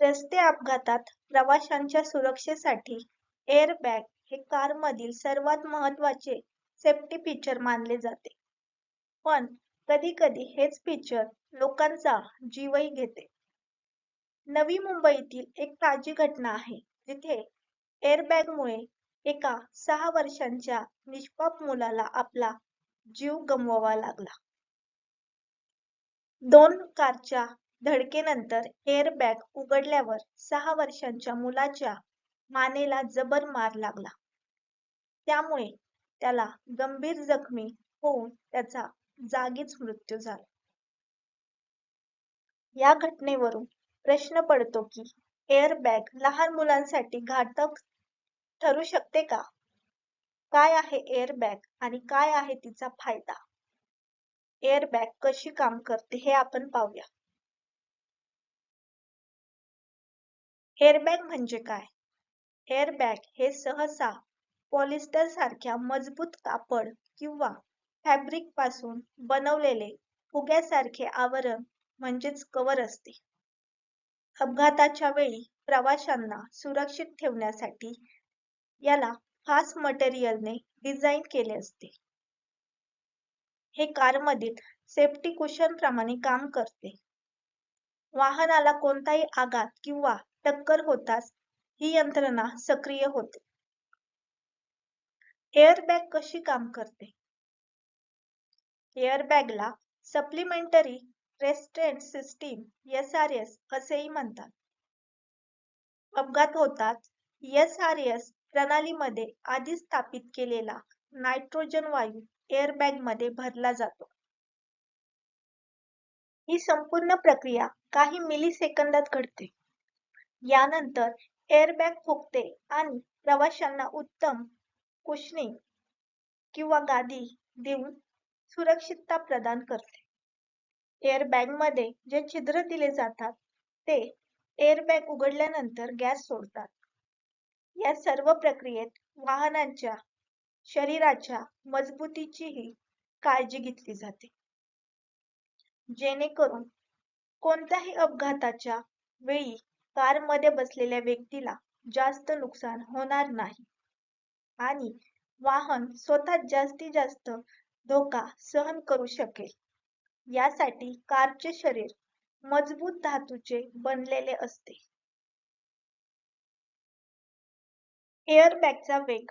रस्ते अपघातात प्रवाशांच्या सुरक्षेसाठी एअरबॅग हे कारमधील सर्वात महत्त्वाचे सेफ्टी फीचर मानले जाते. पण कधी कधी हेच फीचर लोकांचा जीवही घेते. नवी मुंबईतील एक ताजी घटना आहे जिथे एअरबॅगमुळे एका सहा वर्षांच्या निष्पाप मुलाला आपला जीव गमवावा लागला. दोन कारच्या धडकेनंतर एअरबॅग उघडल्यावर सहा वर्षांच्या मुलाच्या मानेला जबर मार लागला. त्यामुळे त्याला गंभीर जखमी होऊन त्याचा जागीच मृत्यू झाला. या घटनेवरून प्रश्न पडतो की एअरबॅग लहान मुलांसाठी घातक ठरू शकते का? काय आहे एअरबॅग आणि काय आहे तिचा फायदा? एअरबॅग कशी काम करते हे आपण पाहूया. एअरबॅग म्हणजे काय? एअरबॅग हे सहसा पॉलिस्टर सारख्या मजबूत कापड किंवा फॅब्रिकपासून बनवलेले फुग्यासारखे आवरण म्हणजेच कवर असते. अपघाताच्या वेळी प्रवाशांना सुरक्षित ठेवण्यासाठी याला खास मटेरियलने डिझाईन केले असते. हे कारमधील सेफ्टी कुशन प्रमाणे काम करते. वाहनाला कोणताही आघात किंवा टक्कर होताच ही यंत्रणा सक्रिय होते. एअरबॅग कशी काम करते? एअरबॅगला supplementary restraint system S R S असेही म्हणतात. अपघात होताच एस आर एस प्रणालीमध्ये आधीच स्थापित केलेला नायट्रोजन वायू एअरबॅगमध्ये भरला जातो. ही संपूर्ण प्रक्रिया काही मिली सेकंदात घडते. यानंतर एअरबॅग फुगते आणि प्रवाशांना उत्तम कुशनिंग किंवा गादी देऊन सुरक्षितता प्रदान करते. एअरबॅगमध्ये जे छिद्र दिले जातात ते एअरबॅग उघडल्यानंतर गॅस सोडतात. या सर्व प्रक्रियेत वाहनांच्या शरीराच्या मजबूतीचीही काळजी घेतली जाते. जेणेकरून कोणत्याही अपघाताच्या वेळी कारमध्ये बसलेल्या व्यक्तीला जास्त नुकसान होणार नाही. आणि वाहन स्वतः जास्तीत जास्त धोका सहन करू शकेल. यासाठी कारचे शरीर मजबूत धातूचे बनलेले असते. एअरबॅगचा वेग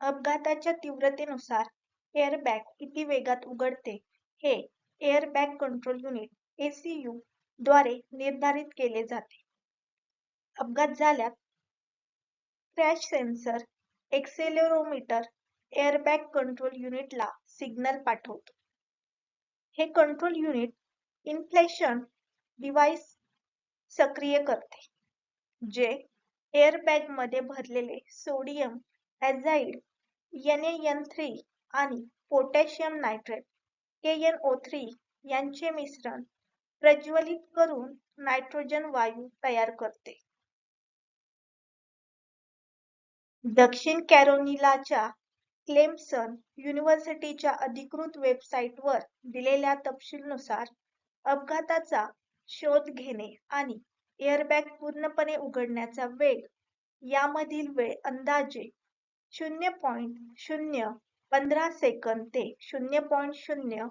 अपघाताच्या तीव्रतेनुसार एअरबॅग किती वेगात उघडते हे एअरबॅग कंट्रोल युनिट एसीयू द्वारे निर्धारित केले जाते. अपघात झाल्यास crash sensor accelerometer airbag control युनिटला सिग्नल पाठवतो. हे कंट्रोल युनिट इन्फ्लेशन डिव्हाइस सक्रिय करते जे एअरबॅगमध्ये भरलेले sodium azide N N three आणि potassium nitrate K N O three यांचे मिश्रण प्रज्वलित करून नायट्रोजन वायू तयार करते. दक्षिण कॅरोलिनाच्या क्लेमसन युनिव्हर्सिटीच्या अधिकृत वेबसाईटवर दिलेल्या तपशीलनुसार अपघाताचा शोध घेणे आणि एअरबॅग पूर्णपणे उघडण्याचा वेग यामधील वेळ अंदाजे शून्य पॉइंट शून्य पंधरा सेकंद ते शून्य पॉइंट शून्य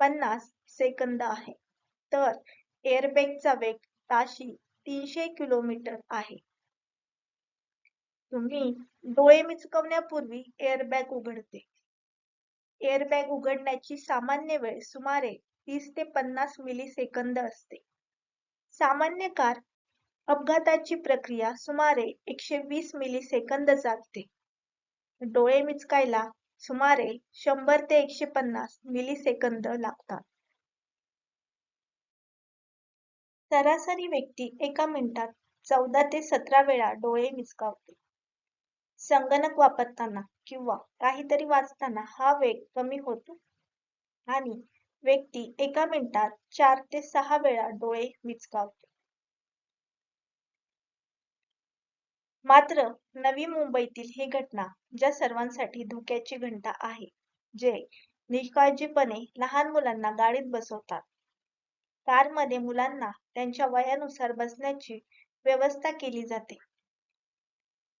पन्नास सेकंद आहे. तर एअरबॅगचा वेग ताशी तीनशे किलोमीटर आहे. तुम्ही डोळे मिचकवण्यापूर्वी एअरबॅग उघडते. एअरबॅग उघडण्याची सामान्य वेळ सुमारे तीस ते पन्नास मिली सेकंद असते. सामान्य कार अपघाताची प्रक्रिया सुमारे एकशे वीस मिली सेकंद चालते डोळे मिचकायला सुमारे शंभर ते एकशे पन्नास मिली सेकंद लागतात. सरासरी व्यक्ती एका मिनिटात चौदा ते सतरा वेळा डोळे मिचकावते. संगणक वापरताना किंवा काहीतरी वाचताना हा वेग कमी होतो. आणि व्यक्ती एका मिनिटात चार ते सहा वेळा डोळे मिचकावते मात्र नवी मुंबईतील ही घटना ज्या सर्वांसाठी धोक्याची घंटा आहे जे निष्काळजीपणे लहान मुलांना गाडीत बसवतात. कारमध्ये मुलांना त्यांच्या वयानुसार बसण्याची व्यवस्था केली जाते.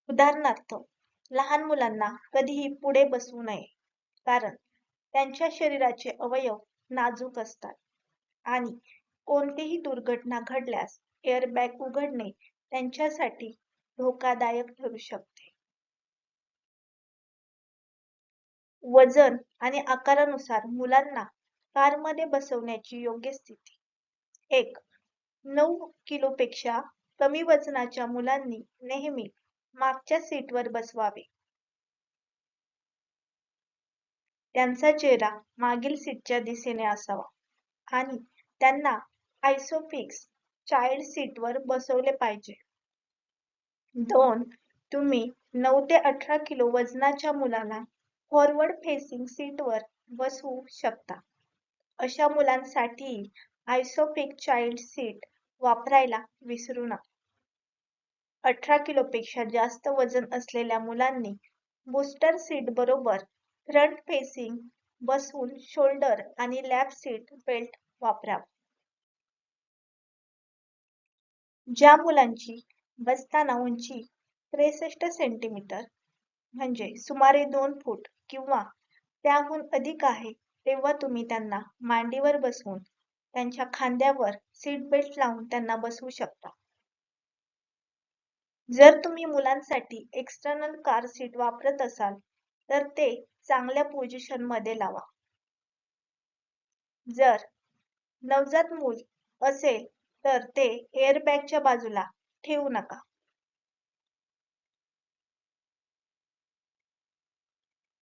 उदाहरणार्थ लहान मुलांना कधीही पुढे बसवू नये कारण त्यांच्या शरीराचे अवयव नाजूक असतात आणि कोणतीही दुर्घटना घडल्यास एअरबॅग उघडणे त्यांच्यासाठी धोकादायक ठरू शकते. वजन आणि आकारानुसार मुलांना कारमध्ये बसवण्याची योग्य स्थिती एक नऊ किलोपेक्षा कमी वजनाच्या मुलांनी नेहमी मागच्या सीटवर बसवावे. त्यांचा चेहरा मागील सीटच्या दिशेने असावा आणि त्यांना आयसोफिक्स चाइल्ड सीटवर बसवले पाहिजे. दोन तुम्ही नऊ ते अठरा किलो वजनाच्या मुलाला फॉरवर्ड फेसिंग सीटवर बसवू शकता. अशा मुलांसाठी आयसोफिक चाइल्ड सीट वापरायला विसरू नका. अठरा किलोपेक्षा जास्त वजन असलेल्या मुलांनी बूस्टर सीट बरोबर फ्रंट फेसिंग बसून शोल्डर आणि लॅप सीट बेल्ट वापराव ज्या मुलांची बसताना उंची त्रेसष्ट सेंटीमीटर म्हणजे सुमारे दोन फूट किंवा त्याहून अधिक आहे तेव्हा तुम्ही त्यांना मांडीवर बसवून त्यांच्या खांद्यावर सीट बेल्ट लावून त्यांना बसवू शकता. जर तुम्ही मुलांसाठी एक्सटर्नल कार सीट वापरत असाल तर ते चांगल्या पोझिशनमध्ये लावा. जर नवजात मूल असेल तर ते एअरबॅगच्या बाजूला ठेवू नका.